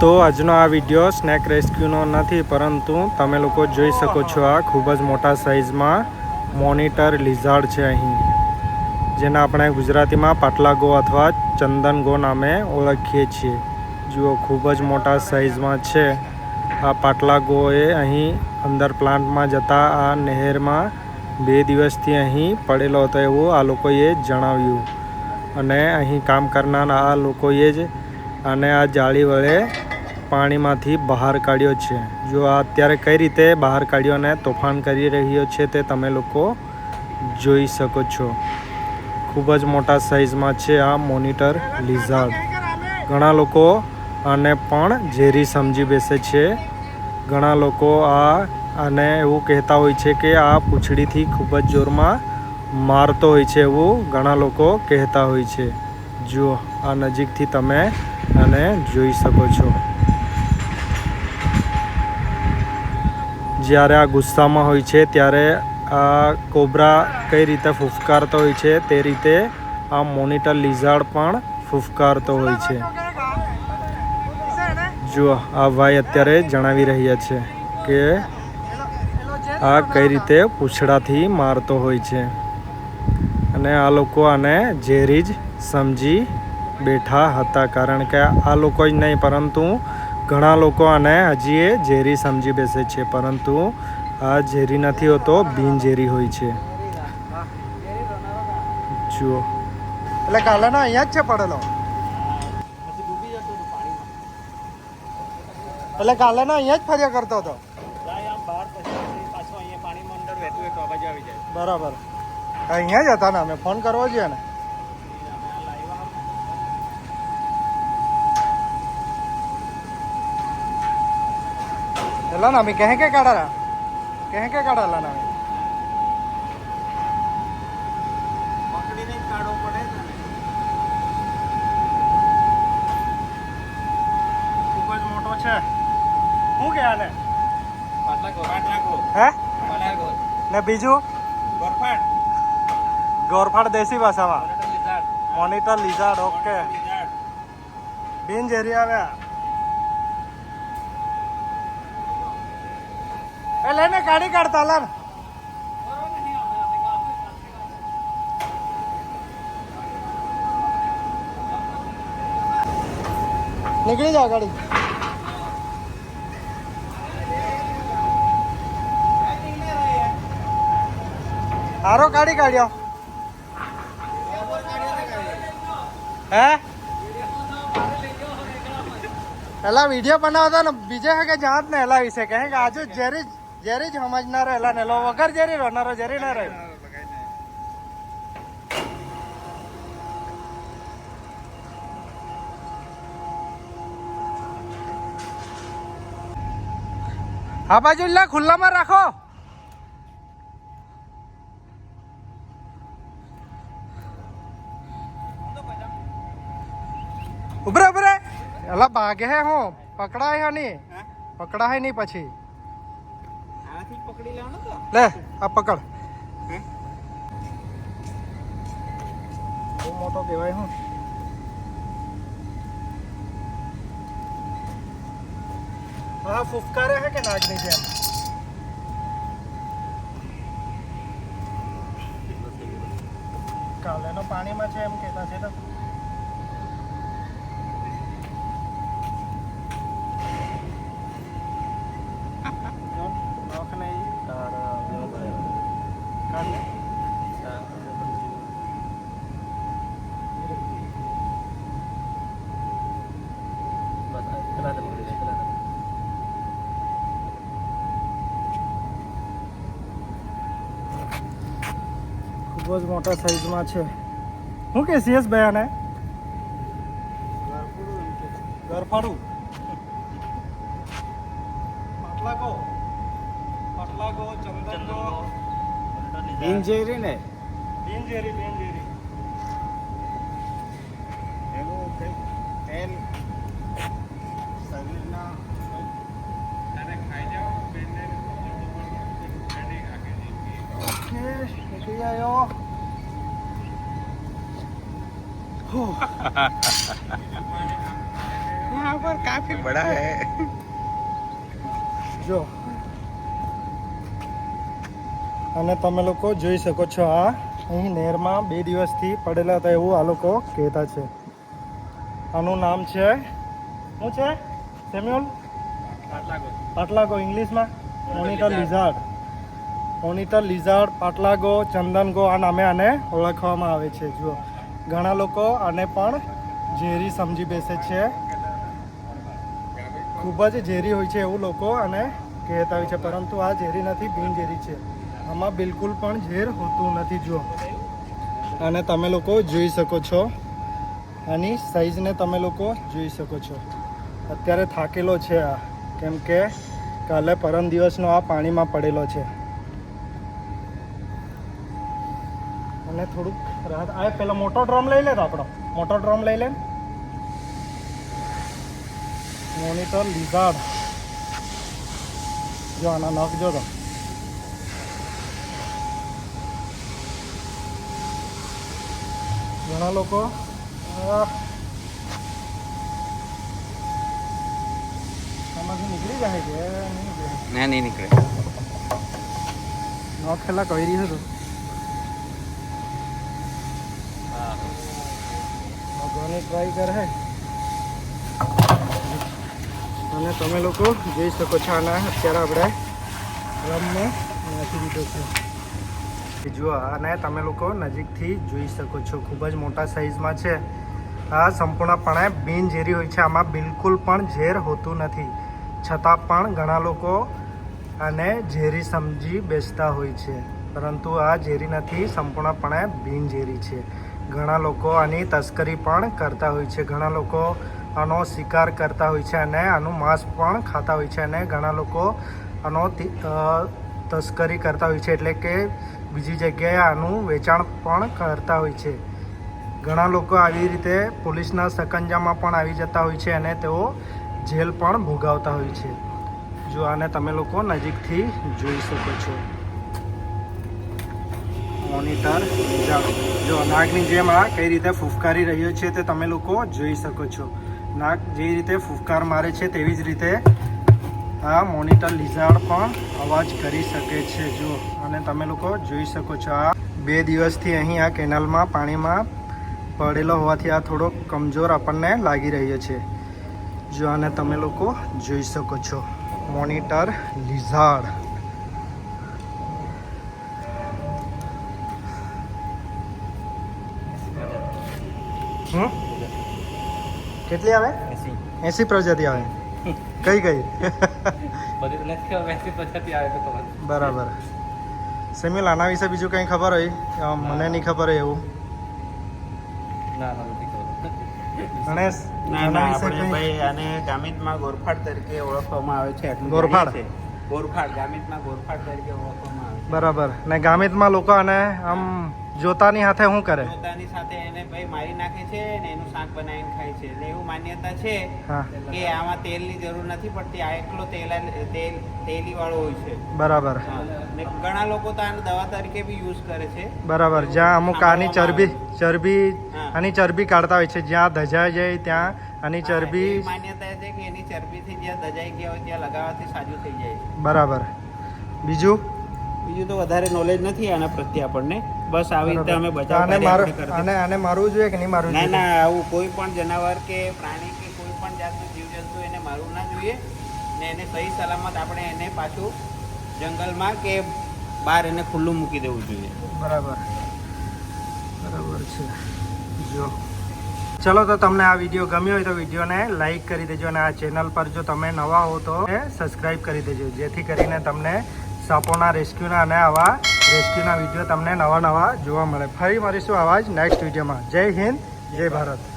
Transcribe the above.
તો આજનો આ વીડિયો સ્નેક રેસ્ક્યુનો નથી, પરંતુ તમે લોકો જોઈ શકો છો આ ખૂબ જ મોટા સાઇઝમાં મોનિટર લિઝાર્ડ છે અહીં, જેને આપણે ગુજરાતીમાં પાટલાગો અથવા ચંદનગો નામે ઓળખીએ છીએ. જુઓ, ખૂબ જ મોટા સાઇઝમાં છે. આ પાટલાગો એ અહીં અંદર પ્લાન્ટમાં જતા આ નહેરમાં બે દિવસથી અહીં પડેલો હતો એવું આ લોકોએ જણાવ્યું. અને અહીં કામ કરનાર આ લોકોએ જ અને આ જાળી વડે પાણીમાંથી બહાર કાઢ્યો છે. જો આ અત્યારે કઈ રીતે બહાર કાઢ્યો અને તોફાન કરી રહ્યો છે તે તમે લોકો જોઈ શકો છો. ખૂબ જ મોટા સાઇઝમાં છે આ મોનિટર લિઝાર્ડ. ઘણા લોકો આને પણ ઝેરી સમજી બેસે છે. ઘણા લોકો આ આને એવું કહેતા હોય છે કે આ પૂંછડીથી ખૂબ જ જોરમાં મારતો હોય છે એવું ઘણા લોકો કહેતા હોય છે. જુઓ, આ નજીકથી તમે આને જોઈ શકો છો. જ્યારે આ ગુસ્સામાં હોય છે, ત્યારે આ કોબરા કઈ રીતે ફૂફકારતો હોય છે, તે રીતે આ મોનિટર લિઝાર્ડ પણ ફૂફકારતો હોય છે. જુઓ આ ભાઈ અત્યારે જણાવી રહ્યા છે કે આ કઈ રીતે પૂછડાથી મારતો હોય છે. અને આ લોકો આને ઝેરી જ સમજી બેઠા હતા, કારણ કે આ લોકો જ નહીં, પરંતુ ઘણા લોકો આને હજી એ ઝેરી સમજી બેસે છે પરંતુ આ ઝેરી નથી હોતો બિનઝેરી હોય છે. જુઓ. એટલે કાલે ના અહીંયા જ છે પડેલો? એટલે કાલે ના અહીંયા જ ફર્યા કરતો હતો? બરાબર. અહીંયા જ હતા ને અમે ફોન કરવો જોઈએ ને. ಎಲ್ಲ ನಮಗೆ ಕೆಹಕೆ ಕಾಡಾರ ಕೆಹಕೆ ಕಾಡಲ್ಲ ನಮಗೆ ખૂબ જ મોટો છે શું કે આને હે ને બીજું ગોરફાડ દેશી ભાષામાં મોનિટર લિઝાર્ડ ઓકે બિન ઝેરી આવ્યા એ લઈને કાઢી કાઢતા લાવ નીકળી જાઓ ગાડી. હારો કાઢી કાઢ્યો. હે? એલા વીડિયો બનાવતા ને બીજે કે જાત ને એલા વિશે. કહે કે આજુ જેરી જેરી જ સમજનારો એલા ને લો વગર જેરી રહેનારો જેરી ના રહે હા બાજુ લા ખુલ્લામાં રાખો. ઉભરે ઉભરે. એલા ભાગે હે હું. પકડાય હે નહીં. પકડાય નહીં પછી. લે આ પકડ બહુ મોટો કહેવાય હું હા ફૂફકારે હે કે નાગની જેમ કાલેનો પાણીમાં છે એમ કહેતા છે તો નોખ નહીં કાઢ લે. ખૂબ જ મોટા સાઈઝમાં છે. શું કે સીએસ ભાઈ આને ગરફાડું પાટલાગો પાટલાગો ચંદનગો બિનઝેરી ને બિનઝેરી બિનઝેરી એનું કંઈક તેલ શરીરના ઓકે નીકળી આવ્યો હો. यहाँ पर काफी बड़ा है જો અને તમે લોકો જોઈ શકો છો આ અહીં નહેરમાં બે દિવસથી પડેલા હતા એવું આ લોકો કહેતા છે આનું નામ છે શું છે સેમ્યુઅલ પાટલાગો ઇંગ્લિશમાં મોનિટર લિઝાર્ડ મોનિટર લિઝાર્ડ, પાટલાગો, ચંદનગો આ નામે આને ઓળખવામાં આવે છે. જુઓ, ઘણા લોકો આને પણ ઝેરી સમજી બેસે છે. ખૂબ જ ઝેરી હોય છે એવું લોકો આને કહેતા હોય છે, પરંતુ આ ઝેરી નથી, બિનઝેરી છે. આમાં બિલકુલ પણ ઝેર હોતું નથી, જુઓ. અને તમે લોકો જોઈ શકો છો. આની સાઈઝને તમે લોકો જોઈ શકો છો. અત્યારે થાકેલો છે આ, કેમ કે કાલે પરમ દિવસનો આ પાણીમાં પડેલો છે. અને થોડુંક રાહત. આ પેલો મોટો ડ્રમ લઈ લે તો આપણો. મોટો ડ્રમ લઈ લે. મોનિટર લિઝાર્ડ જો આના નખ જો તો. ઘણા લોકો આમાંથી નીકળી જાય છે. ના નહીં નીકળે. નખ પેલા કહી રહ્યું હતો ભગવાને ટ્રાય કરે અને તમે લોકો જોઈ શકો છો આના અત્યારે આપણે રમમાં નાખી દીધો છે. જુઓ અને તમે લોકો નજીકથી જોઈ શકો છો. ખૂબ જ મોટા સાઇઝમાં છે. આ સંપૂર્ણપણે બિનઝેરી હોય છે. આમાં બિલકુલ પણ ઝેર હોતું નથી. છતાં પણ ઘણા લોકો આને ઝેરી સમજી બેસતા હોય છે. પરંતુ આ ઝેરી નથી, સંપૂર્ણપણે બિનઝેરી છે. ઘણા લોકો આની તસ્કરી પણ કરતા હોય છે. ઘણા લોકો આનો શિકાર કરતા હોય છે અને આનું માંસ પણ ખાતા હોય છે અને ઘણા લોકો આનો તસ્કરી કરતા હોય છે. એટલે કે બીજી જગ્યાએ આનું વેચાણ પણ કરતા હોય છે. ઘણા લોકો આવી રીતે પોલીસના સકંજામાં પણ આવી જતા હોય છે અને તેઓ જેલ પણ ભોગાવતા હોય છે. જો આને તમે લોકો નજીકથી જોઈ શકો છો. મોનિટર જો નાગની જેમ આ કઈ રીતે ફૂફકારી રહ્યો છે તે તમે લોકો જોઈ શકો છો. નાગ જે રીતે ફૂફકાર મારે છે તેવી જ રીતે આ મોનિટર લીઝાડ પણ અવાજ કરી શકે છે. જો અને તમે લોકો જોઈ શકો છો આ બે દિવસથી અહીં આ કેનાલમાં પાણીમાં પડેલો હોવાથી આ થોડો કમજોર આપણને લાગી રહ્યો છે. જો આને તમે લોકો જોઈ શકો છો. Monitor lizard. કેટલી આવે? એસી. પ્રજાતિ આવે. કઈ કઈ? બધી આવે તો બરાબર. સેમિલ આના વિશે બીજું કંઈ ખબર હોય? મને નહીં ખબર હોય એવું. ના ના આપણે ભાઈ આને ગામિતમાં ગોરફાડ તરીકે ઓળખવામાં આવે છે ગોરફાડ? ગોરફાડ ગામિતમાં ગોરફાડ તરીકે ઓળખવામાં આવે બરાબર. ને ગામિતમાં લોકો અને આમ જોતાની સાથે શું કરે? જોતાની સાથે એને ભાઈ મારી નાખે છે ને એનું શાક બનાવીને ખાય છે. એટલે એવું માન્યતા છે કે આમાં તેલની જરૂર નથી પડતી. આ એકલો તેલ તેલ તેલી વાળો હોય છે. બરાબર. ને ઘણા લોકો તો આને દવા તરીકે બી યુઝ કરે છે. બરાબર. જ્યાં અમુક આની ચરબી ચરબી. આની ચરબી કાઢતા હોય છે. જ્યાં ધજાઈ જાય ત્યાં આની ચરબી માન્યતા છે કે એની ચરબીથી જ્યાં ધજાઈ ગયા હોય ત્યાં લગાવવાથી સાજું થઈ જાય બરાબર. બીજું? બીજું તો વધારે નોલેજ નથી આના પ્રત્યે આપણને. બસ આવી રીતે અમે બચાવ અને મારું આને મારવું જોઈએ કે નહીં મારવું ના ના આવું કોઈ પણ જનાવર કે પ્રાણી કે કોઈ પણ જાતનું જીવજંતુ એને મારવું ના જોઈએ ને એને સહી સલામત આપણે એને પાછું જંગલમાં કે બહાર એને ખુલ્લું મૂકી દેવું જોઈએ. બરાબર. બરાબર છે. જો. ચલો તો તમને આ વીડિયો ગમ્યો હોય તો વિડીયોને લાઈક કરી દેજો અને આ ચેનલ પર જો તમે નવા હો તો સબસ્ક્રાઈબ કરી દેજો. જેથી કરીને તમને સાપોના રેસ્ક્યુના અને આવા રેસ્ક્યુના વીડિયો તમને નવા નવા જોવા મળે. ફરી મળીશું આવા જ નેક્સ્ટ વિડીયોમાં. જય હિન્દ, જય ભારત.